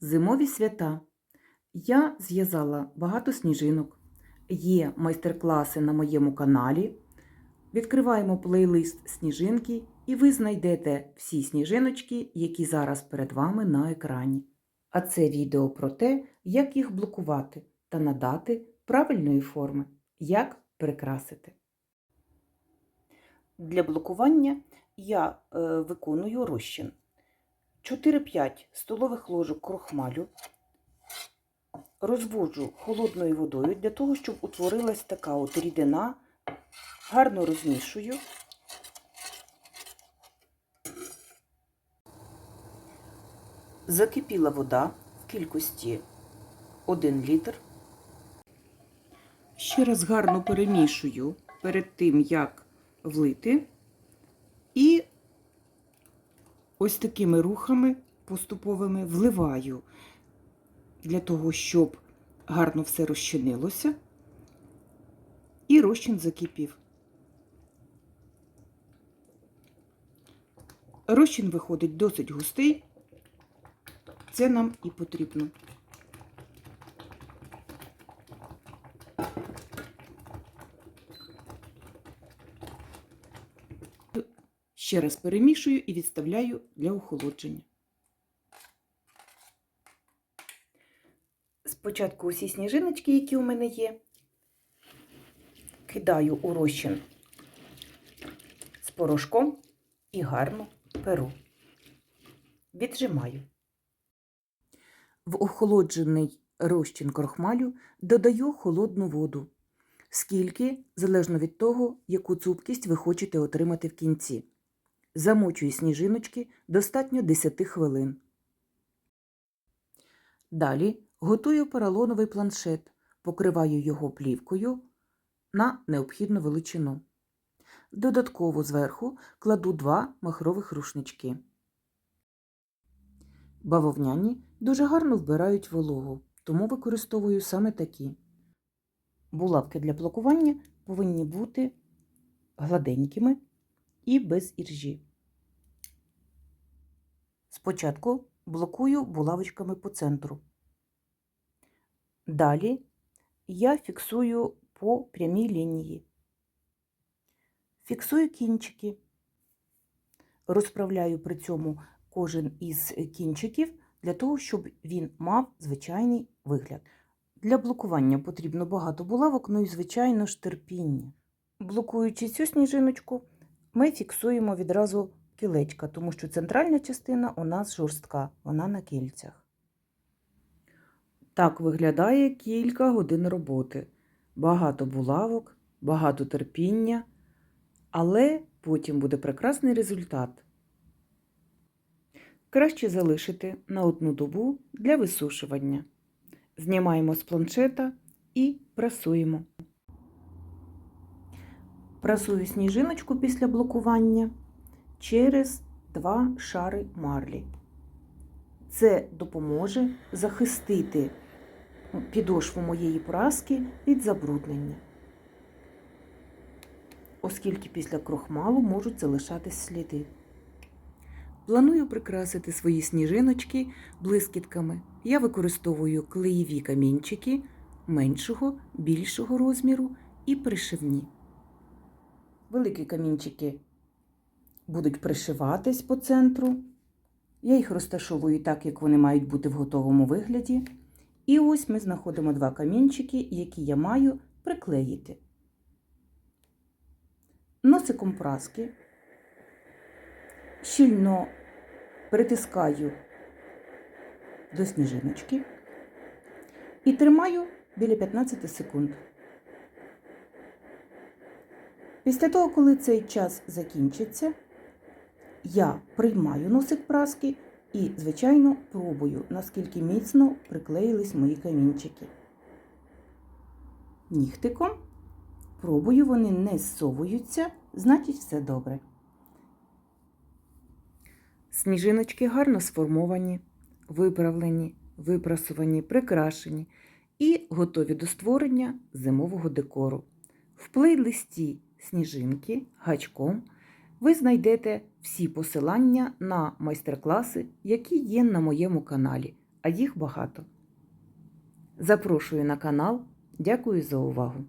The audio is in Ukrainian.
Зимові свята. Я зв'язала багато сніжинок. Є майстер-класи на моєму каналі. Відкриваємо плейлист Сніжинки, і ви знайдете всі сніжиночки, які зараз перед вами на екрані. А це відео про те, як їх блокувати та надати правильної форми, як прикрасити. Для блокування я е, виконую розчин. 4-5 столових ложок крохмалю розводжу холодною водою для того, щоб утворилась така от рідина, гарно розмішую. Закипіла вода в кількості 1 літр. Ще раз гарно перемішую перед тим, як влити. І ось такими рухами поступовими вливаю для того, щоб гарно все розчинилося, і розчин закипів. Розчин виходить досить густий, це нам і потрібно. Ще раз перемішую і відставляю для охолодження. Спочатку усі сніжиночки, які у мене є, кидаю у розчин з порошком і гарно перу. Віджимаю. В охолоджений розчин крохмалю додаю холодну воду, скільки залежно від того, яку цупкість ви хочете отримати в кінці. Замочую сніжиночки достатньо 10 хвилин. Далі готую поролоновий планшет, покриваю його плівкою на необхідну величину. Додатково зверху кладу два махрових рушнички. Бавовняні дуже гарно вбирають вологу, тому використовую саме такі. Булавки для блокування повинні бути гладенькими і без іржі. Спочатку блокую булавочками по центру. Далі я фіксую по прямій лінії. Фіксую кінчики, розправляю при цьому кожен із кінчиків для того, щоб він мав звичайний вигляд. Для блокування потрібно багато булавок, ну і, звичайно ж, терпіння. Блокуючи цю сніжиночку, ми фіксуємо відразу кілечка, тому що центральна частина у нас жорстка, вона на кільцях. Так виглядає кілька годин роботи. Багато булавок, багато терпіння, але потім буде прекрасний результат. Краще залишити на одну добу для висушування. Знімаємо з планшета і прасуємо. Прасую сніжиночку після блокування через два шари марлі. Це допоможе захистити підошву моєї праски від забруднення, оскільки після крохмалу можуть залишатись сліди. Планую прикрасити свої сніжиночки блискітками. Я використовую клеєві камінчики меншого, більшого розміру і пришивні. Великі камінчики будуть пришиватись по центру. Я їх розташовую так, як вони мають бути в готовому вигляді. І ось ми знаходимо два камінчики, які я маю приклеїти. Носиком праски щільно притискаю до сніжиночки і тримаю біля 15 секунд. Після того, коли цей час закінчиться, я приймаю носик праски і, звичайно, пробую, наскільки міцно приклеїлись мої камінчики. Нігтиком пробую, вони не зсовуються, значить все добре. Сніжиночки гарно сформовані, виправлені, випрасувані, прикрашені і готові до створення зимового декору. В плейлисті сніжинки гачком ви знайдете всі посилання на майстер-класи, які є на моєму каналі, а їх багато. Запрошую на канал. Дякую за увагу!